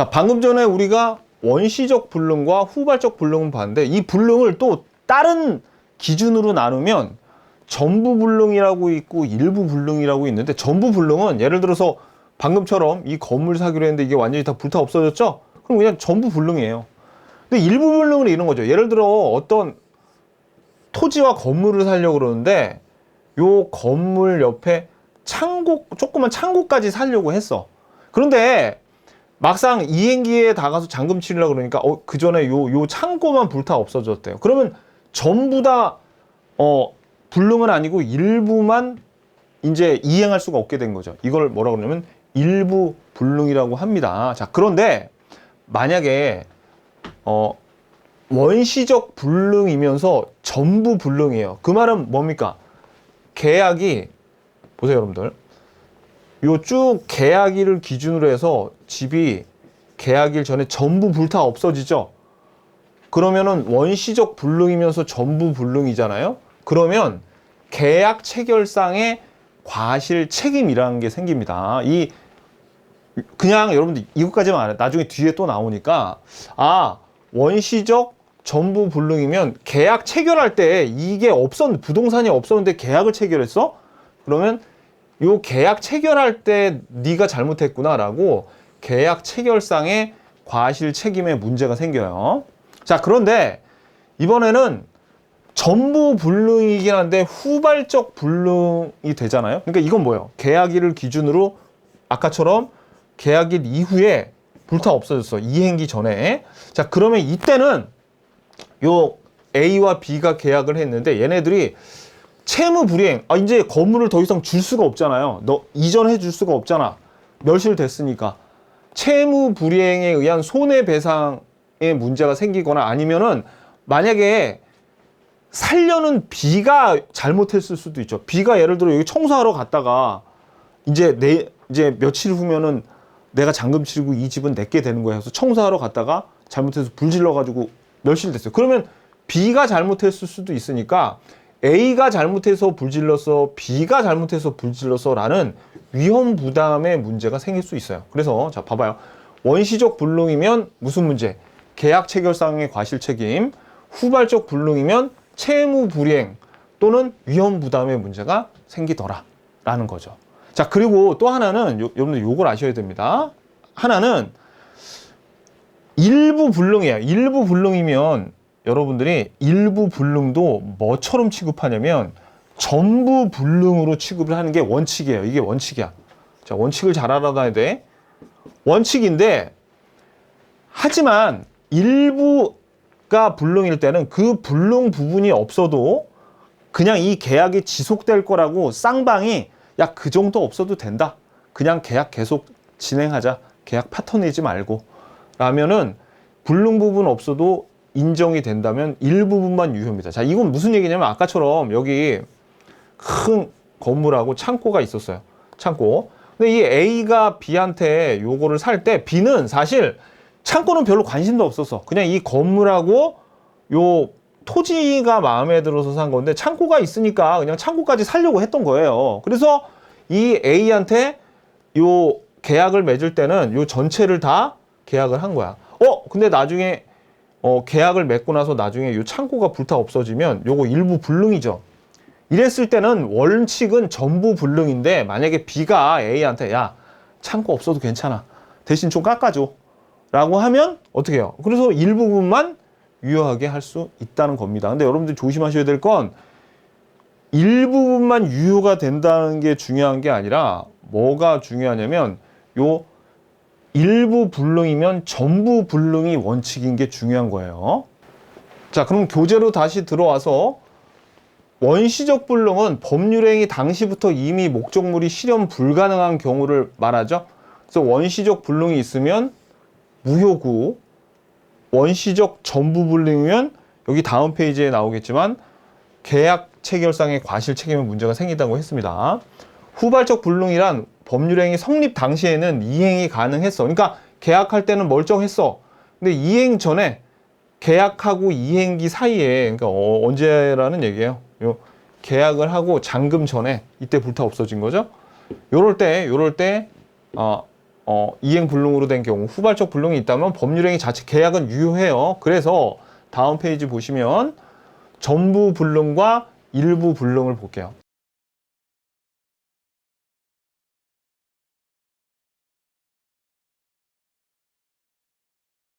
자, 방금 전에 우리가 원시적 불능과 후발적 불능을 봤는데 이 불능을 또 다른 기준으로 나누면 전부 불능이라고 있고 일부 불능이라고 있는데 전부 불능은 예를 들어서 방금처럼 이 건물 사기로 했는데 이게 완전히 다 불타 없어졌죠? 그럼 그냥 전부 불능이에요. 근데 일부 불능은 이런 거죠. 예를 들어 어떤 토지와 건물을 살려고 그러는데 요 건물 옆에 창고 조그만 창고까지 살려고 했어. 그런데 막상 이행기에 다가서 잠금 치려고 그러니까 어, 그 전에 요, 요 창고만 불타 없어졌대요. 그러면 전부 다, 어, 불능은 아니고 일부만 이제 이행할 수가 없게 된 거죠. 이걸 뭐라 그러냐면 일부 불능이라고 합니다. 자, 그런데 만약에, 어, 원시적 불능이면서 전부 불능이에요. 그 말은 뭡니까? 계약이, 보세요, 여러분들. 요 쭉 계약일을 기준으로 해서 집이 계약일 전에 전부 불타 없어지죠. 그러면은 원시적 불능이면서 전부 불능이잖아요. 그러면 계약 체결상의 과실 책임이라는 게 생깁니다. 이 그냥 여러분들 이것까지만 알아요. 나중에 뒤에 또 나오니까 아 원시적 전부 불능이면 계약 체결할 때 이게 없었 부동산이 없었는데 계약을 체결했어? 그러면 요 계약 체결할 때 네가 잘못했구나라고 계약 체결상의 과실 책임에 문제가 생겨요. 자, 그런데 이번에는 전부 불능이긴 한데 후발적 불능이 되잖아요. 그러니까 이건 뭐예요? 계약일을 기준으로 아까처럼 계약일 이후에 불타 없어졌어. 이행기 전에. 자, 그러면 이때는 요 A와 B가 계약을 했는데 얘네들이 채무 불이행. 아, 이제 건물을 더 이상 줄 수가 없잖아요. 너 이전해 줄 수가 없잖아. 멸실됐으니까. 채무 불이행에 의한 손해배상에 문제가 생기거나 아니면은 만약에 살려는 B가 잘못했을 수도 있죠. B가 예를 들어 여기 청소하러 갔다가 이제 내 이제 며칠 후면은 내가 잔금 치르고 이 집은 내게 되는 거야. 그래서 청소하러 갔다가 잘못해서 불 질러 가지고 멸실됐어요. 그러면 B가 잘못했을 수도 있으니까 A가 잘못해서 불질렀어, B가 잘못해서 불질렀어라는 위험 부담의 문제가 생길 수 있어요. 그래서 자 봐봐요. 원시적 불능이면 무슨 문제? 계약 체결상의 과실 책임. 후발적 불능이면 채무 불이행 또는 위험 부담의 문제가 생기더라라는 거죠. 자 그리고 또 하나는 요, 여러분들 요걸 아셔야 됩니다. 하나는 일부 불능이에요. 일부 불능이면 여러분들이 일부 불능도 뭐처럼 취급하냐면 전부 불능으로 취급을 하는 게 원칙이에요. 이게 원칙이야. 자, 원칙을 잘 알아놔야 돼. 원칙인데 하지만 일부가 불능일 때는 그 불능 부분이 없어도 그냥 이 계약이 지속될 거라고 쌍방이 야, 그 정도 없어도 된다. 그냥 계약 계속 진행하자. 계약 파토 내지 말고. 라면은 불능 부분 없어도 인정이 된다면 일부분만 유효입니다. 자, 이건 무슨 얘기냐면 아까처럼 여기 큰 건물하고 창고가 있었어요. 창고. 근데 이 A가 B한테 요거를 살 때 B는 사실 창고는 별로 관심도 없었어. 그냥 이 건물하고 요 토지가 마음에 들어서 산 건데 창고가 있으니까 그냥 창고까지 살려고 했던 거예요. 그래서 이 A한테 요 계약을 맺을 때는 요 전체를 다 계약을 한 거야. 어, 근데 나중에 어, 계약을 맺고 나서 나중에 요 창고가 불타 없어지면 요거 일부 불능이죠. 이랬을 때는 원칙은 전부 불능인데 만약에 B가 A한테 야 창고 없어도 괜찮아 대신 좀 깎아줘 라고 하면 어떻게 해요? 그래서 일부분만 유효하게 할 수 있다는 겁니다. 근데 여러분들 조심하셔야 될 건 일부분만 유효가 된다는 게 중요한 게 아니라 뭐가 중요하냐면 요 일부 불능이면 전부 불능이 원칙인 게 중요한 거예요. 자, 그럼 교재로 다시 들어와서 원시적 불능은 법률행위 당시부터 이미 목적물이 실현 불가능한 경우를 말하죠. 그래서 원시적 불능이 있으면 무효고 원시적 전부 불능이면 여기 다음 페이지에 나오겠지만 계약 체결상의 과실 책임에 문제가 생긴다고 했습니다. 후발적 불능이란 법률행위 성립 당시에는 이행이 가능했어. 그러니까 계약할 때는 멀쩡했어. 근데 이행 전에 계약하고 이행기 사이에 그러니까 어, 언제라는 얘기예요. 요 계약을 하고 잔금 전에 이때 불타 없어진 거죠. 요럴 때 요럴 때 어, 어, 이행 불능으로 된 경우 후발적 불능이 있다면 법률행위 자체 계약은 유효해요. 그래서 다음 페이지 보시면 전부 불능과 일부 불능을 볼게요.